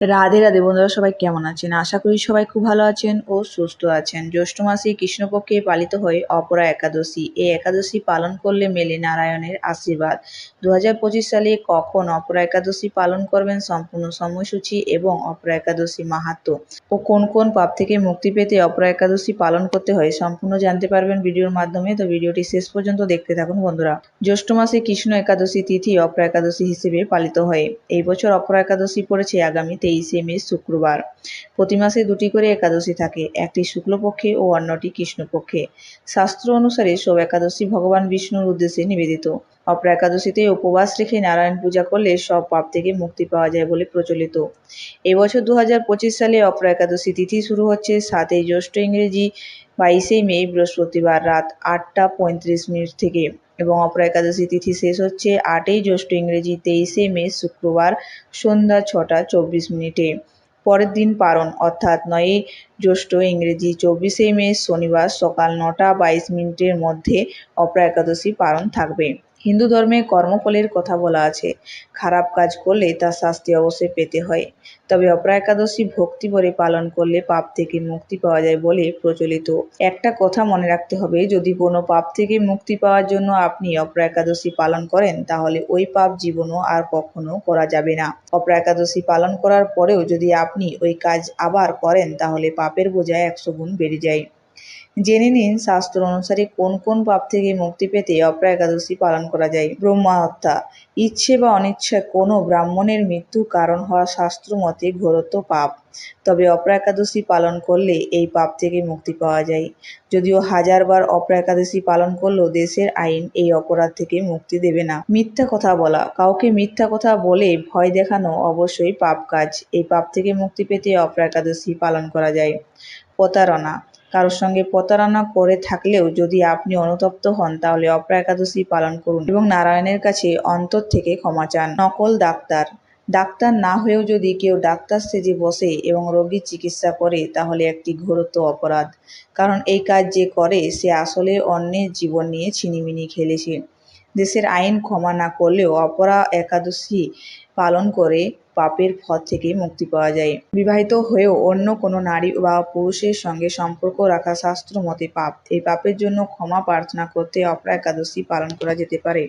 রাধে রাধে, বন্ধুরা সবাই কেমন আছেন? আশা করি সবাই খুব ভালো আছেন ও সুস্থ আছেন। জ্যৈষ্ঠ মাসে কৃষ্ণপক্ষে পালিত হয় অপরা একাদশী। এই একাদশী পালন করলে মেলে নারায়ণের আশীর্বাদ। দুহাজার পঁচিশ সালে কখন অপরা একাদশী পালন করবেন সম্পূর্ণ সময়সূচি এবং অপরা একাদশী মাহাত্ম ও কোন কোন পাপ থেকে মুক্তি পেতে অপরা একাদশী পালন করতে হয় সম্পূর্ণ জানতে পারবেন ভিডিওর মাধ্যমে। তো ভিডিওটি শেষ পর্যন্ত দেখতে থাকুন, বন্ধুরা। জ্যৈষ্ঠ মাসে কৃষ্ণ একাদশী তিথি অপরা একাদশী হিসেবে পালিত হয়। এই বছর অপরা একাদশী পড়েছে আগামী তেইশে মে, শুক্রবার। প্রতি মাসে দুটি করে একাদশী থাকে, একটি শুক্লপক্ষে ও অন্যটি কৃষ্ণপক্ষে। শাস্ত্র অনুসারে সব একাদশী ভগবান বিষ্ণুর উদ্দেশ্যে নিবেদিত। অপরা একাদশীতে উপবাস রেখে নারায়ণ পূজা করলে সব পাপ থেকে মুক্তি পাওয়া যায় বলে প্রচলিত। এবছর দু হাজার পঁচিশ সালে অপরা একাদশী তিথি শুরু হচ্ছে সাতই জ্যৈষ্ঠ ইংরেজি বাইশে মে বৃহস্পতিবার রাত আটটা পঁয়ত্রিশ মিনিট থেকে। এবং অপরা একাদশী তিথি শেষ হচ্ছে আটই জ্যৈষ্ঠ ইংরেজি তেইশে মে শুক্রবার সন্ধ্যা ছটা চব্বিশ মিনিটে। পরের দিন পারণ, অর্থাৎ নয়ই জ্যৈষ্ঠ ইংরেজি চব্বিশে মে শনিবার সকাল নটা বাইশ মিনিটের মধ্যে অপরা একাদশী পালন থাকবে। হিন্দু ধর্মে কর্মফলের কথা বলা আছে। খারাপ কাজ করলে তার শাস্তি অবশ্যই পেতে হয়। তবে অপরা একাদশী ভক্তি ভরে পালন করলে পাপ থেকে মুক্তি পাওয়া যায় বলে প্রচলিত। একটা কথা মনে রাখতে হবে, যদি কোনো পাপ থেকে মুক্তি পাওয়ার জন্য আপনি অপরা একাদশী পালন করেন, তাহলে ওই পাপ জীবনও আর কখনো করা যাবে না। অপরা একাদশী পালন করার পরেও যদি আপনি ওই কাজ আবার করেন, তাহলে পাপের বোঝা একশো গুণ বেড়ে যায়। জেনে নিন, শাস্ত্র অনুসারে কোন কোন পাপ থেকে মুক্তি পেতে অপরা একাদশী পালন করা যায়। ব্রহ্মা হত্যা ইচ্ছে বা অনিচ্ছা কোনো ব্রাহ্মণের মৃত্যু কারণ হওয়া শাস্ত্র মতে ঘোরত্ব পাপ। তবে অপরা একাদশী পালন করলে এই পাপ থেকে মুক্তি পাওয়া যায়। যদিও হাজারবার অপরা একাদশী পালন করলেও দেশের আইন এই অপরাধ থেকে মুক্তি দেবে না। মিথ্যা কথা বলা, কাউকে মিথ্যা কথা বলে ভয় দেখানো অবশ্যই পাপ কাজ। এই পাপ থেকে মুক্তি পেতে অপরা একাদশী পালন করা যায়। প্রতারণা কারোর সঙ্গে প্রতারণা করে থাকলেও যদি আপনি অনুতপ্ত হন, তাহলে অপরা একাদশী পালন করুন এবং নারায়ণের কাছে অন্তর থেকে ক্ষমা চান। নকল ডাক্তার। ডাক্তার না হয়েও যদি কেউ ডাক্তার সেজে বসে এবং রোগীর চিকিৎসা করে, তাহলে একটি ঘোরতর অপরাধ। কারণ এই কাজ যে করে, সে আসলে অন্যের জীবন নিয়ে ছিনিমিনি খেলেছে। দেশের আইন ক্ষমা না করলেও অপরা একাদশী পালন করে পাপের ফল থেকে মুক্তি পাওয়া যায়। বিবাহিত হয়েও অন্য কোনো নারী বা পুরুষের সঙ্গে সম্পর্ক রাখা শাস্ত্র মতে পাপ। এই পাপের জন্য ক্ষমা প্রার্থনা করতে অপরা একাদশী পালন করা যেতে পারে।